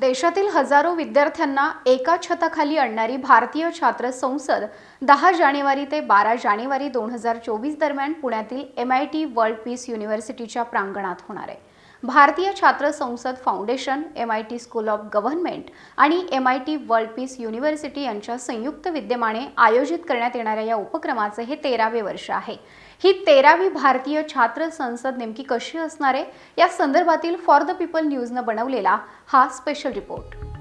देशातील हजारो विद्यार्थ्यांना एका छताखाली आणणारी भारतीय छात्र संसद दहा जानेवारी ते बारा जानेवारी दोन हजार चोवीस दरम्यान पुण्यातील M I T world peace युनिव्हर्सिटीच्या प्रांगणात होणार आहे. Bharatiya Chhatra Sansad foundation M I T school of government आणि M I T world peace university यांच्या संयुक्त विद्यमाने आयोजित करण्यात येणाऱ्या या उपक्रमाचे हे तेरावे वर्ष आहे. ही तेरावी भारतीय छात्र संसद नेमकी कशी असणार आहे? या संदर्भातील फॉर द पीपल न्यूजनं बनवलेला हा स्पेशल रिपोर्ट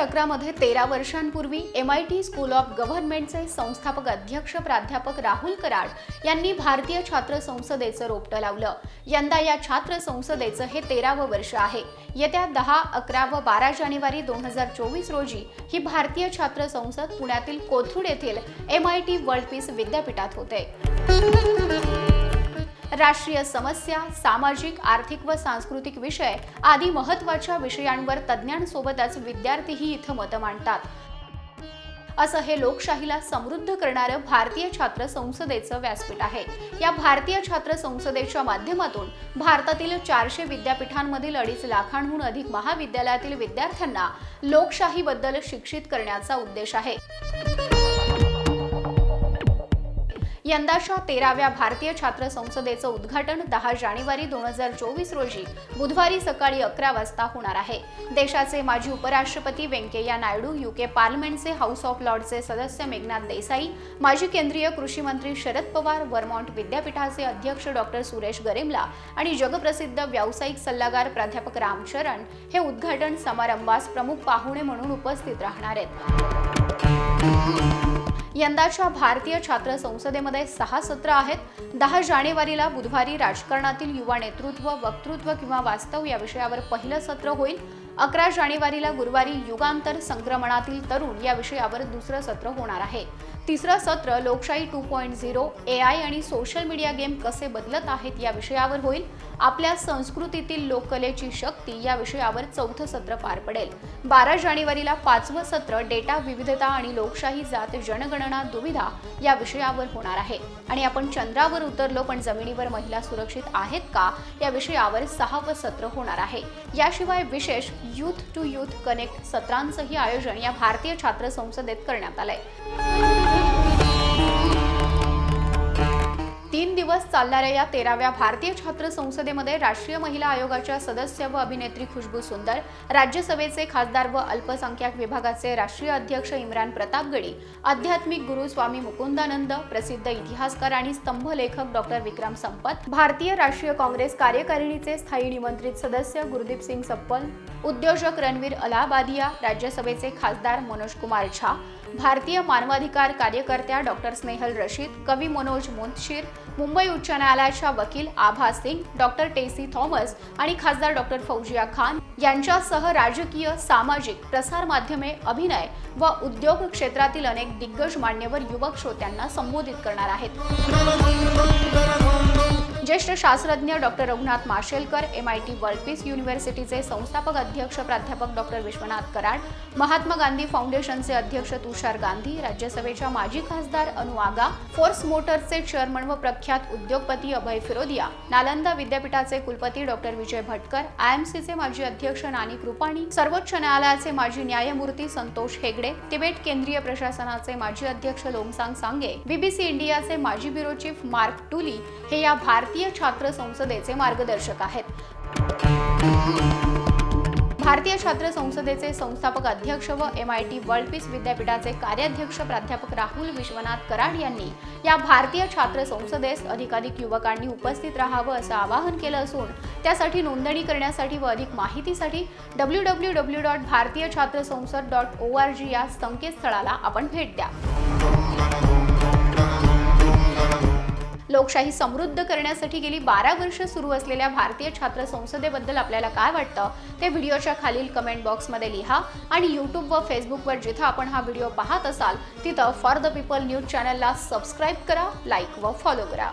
अकरामध्ये तेरा वर्षांपूर्वी M I T school of गव्हर्नमेंटचे संस्थापक अध्यक्ष प्राध्यापक राहुल कराड यांनी भारतीय छात्र संसदेचं रोपटं लावलं. यंदा या छात्र संसदेचं हे तेरावं वर्ष आहे. येत्या दहा अकरा व बारा जानेवारी दोन हजार चोवीस रोजी ही भारतीय छात्र संसद पुण्यातील कोथरूड येथील M I T world peace विद्यापीठात होते. राष्ट्रीय समस्या सामाजिक आर्थिक व सांस्कृतिक विषय आदी महत्त्वाच्या विषयांवर तज्ज्ञांसोबतच विद्यार्थीही इथं मतं मांडतात. असं हे लोकशाहीला समृद्ध करणारं भारतीय छात्र संसदेचं व्यासपीठ आहे. या भारतीय छात्र संसदेच्या माध्यमातून भारतातील चारशे विद्यापीठांमधील अडीच लाखांहून अधिक महाविद्यालयातील विद्यार्थ्यांना लोकशाहीबद्दल शिक्षित करण्याचा उद्देश आहे. यंदाच्या तेराव्या भारतीय छात्र संसदेचं उद्घाटन दहा जानेवारी दोन हजार चोवीस रोजी बुधवारी सकाळी अकरा वाजता होणार आहे. देशाचे माजी उपराष्ट्रपती व्यंकय्या नायडू युके पार्लमेंटचे हाऊस ऑफ लॉर्डचे सदस्य मेघनाथ देसाई माजी केंद्रीय कृषी मंत्री शरद पवार वर्मॉन्ट विद्यापीठाचे अध्यक्ष डॉक्टर सुरेश गरेमला आणि जगप्रसिद्ध व्यावसायिक सल्लागार प्राध्यापक रामचरण हे उद्घाटन समारंभास प्रमुख पाहुणे म्हणून उपस्थित राहणार आहेत. यंदाच्या भारतीय छात्र संसदेमध्ये सहा सत्र आहेत. दहा जानेवारीला बुधवारी राजकारणातील युवा नेतृत्व वक्तृत्व किंवा वास्तव या विषयावर पहिलं सत्र होईल. अकरा जानेवारीला गुरुवारी युगांतर संक्रमणातील तरुण या विषयावर दुसरं सत्र होणार आहे. तिसरं सत्र लोकशाही two point zero A I आणि सोशल मीडिया गेम कसे बदलत आहेत या विषयावर होईल. आपल्या संस्कृतीतील लोककलेची शक्ती या विषयावर चौथं सत्र पार पडेल. बारा जानेवारीला पाचवं सत्र डेटा विविधता आणि लोकशाही जात जनगणना दुविधा या विषयावर होणार आहे. आणि आपण चंद्रावर उतरलो पण जमिनीवर महिला सुरक्षित आहेत का? या विषयावर सहावं सत्र होणार आहे. याशिवाय विशेष युथ टू युथ कनेक्ट सत्रांचंही आयोजन या भारतीय छात्र संसदेत करण्यात आलंय. तीन दिवस चालणाऱ्या या तेराव्या भारतीय छात्र संसदेमध्ये राष्ट्रीय महिला आयोगाच्या सदस्य व अभिनेत्री खुशबू सुंदर राज्यसभेचे खासदार व अल्पसंख्याक विभागाचे राष्ट्रीय अध्यक्ष इम्रान प्रतापगडी आध्यात्मिक गुरु स्वामी मुकुंदानंद प्रसिद्ध इतिहासकार आणि स्तंभ लेखक डॉक्टर विक्रम संपत भारतीय राष्ट्रीय काँग्रेस कार्यकारिणीचे स्थायी निमंत्रित सदस्य गुरुदीप सिंग सप्पल उद्योजक रणवीर अलाहाबादिया राज्यसभेचे खासदार मनोज कुमार झा भारतीय मानवाधिकार कार्यकर्त्या डॉक्टर स्नेहल रशीद कवी मनोज मुंतशीर मुंबई उच्च न्यायालयाच्या वकील आभा सिंग डॉक्टर टेसी थॉमस आणि खासदार डॉक्टर फौजिया खान यांच्यासह राजकीय सामाजिक प्रसार माध्यमे अभिनय व उद्योग क्षेत्रातील अनेक दिग्गज मान्यवर युवक श्रोत्यांना संबोधित करणार आहेत. ज्येष्ठ शास्त्रज्ञ doctor Raghunath Mashelkar M I T world peace युनिव्हर्सिटीचे संस्थापक अध्यक्ष प्राध्यापक डॉक्टर विश्वनाथ कराड महात्मा गांधी फाउंडेशनचे अध्यक्ष तुषार गांधी राज्यसभेच्या माजी खासदार अनु आगा फोर्स मोटर्सचे चेअरमन व प्रख्यात उद्योगपती अभय फिरोदिया नालंदा विद्यापीठाचे कुलपती doctor Vijay Bhatkar I M सीचे माजी अध्यक्ष नानी कृपाणी सर्वोच्च न्यायालयाचे माजी न्यायमूर्ती संतोष हेगडे तिबेट केंद्रीय प्रशासनाचे माजी अध्यक्ष लोमसांग सांगे बीबीसी इंडियाचे माजी ब्युरो चीफ मार्क टुली हे या भारतीय भारतीय छात्र संसदेचे मार्गदर्शक आहेत. भारतीय छात्र संसदेचे संस्थापक अध्यक्ष व M I T world peace विद्यापीठाचे कार्याध्यक्ष प्राध्यापक राहुल विश्वनाथ कराड यांनी या भारतीय छात्र संसदेस अधिकाधिक युवकांनी उपस्थित राहावं असं आवाहन केलं असून त्यासाठी नोंदणी करण्यासाठी व अधिक माहितीसाठी डब्ल्यू डब्ल्यू डब्ल्यू डॉट भारतीय छात्र संसद डॉट ओ आर जी या संकेतस्थळाला आपण भेट द्या. लोकशाही समृद्ध करण्यासाठी गेली बारा वर्ष सुरू असलेल्या भारतीय छात्र संसदेबद्दल आपल्याला काय वाटतं? ते व्हिडिओच्या खालील कमेंट बॉक्समध्ये लिहा आणि यूट्यूब व फेसबुकवर जिथं आपण हा व्हिडिओ पाहत असाल तिथं फॉर द पीपल न्यूज चॅनलला सबस्क्राईब करा लाईक व फॉलो करा.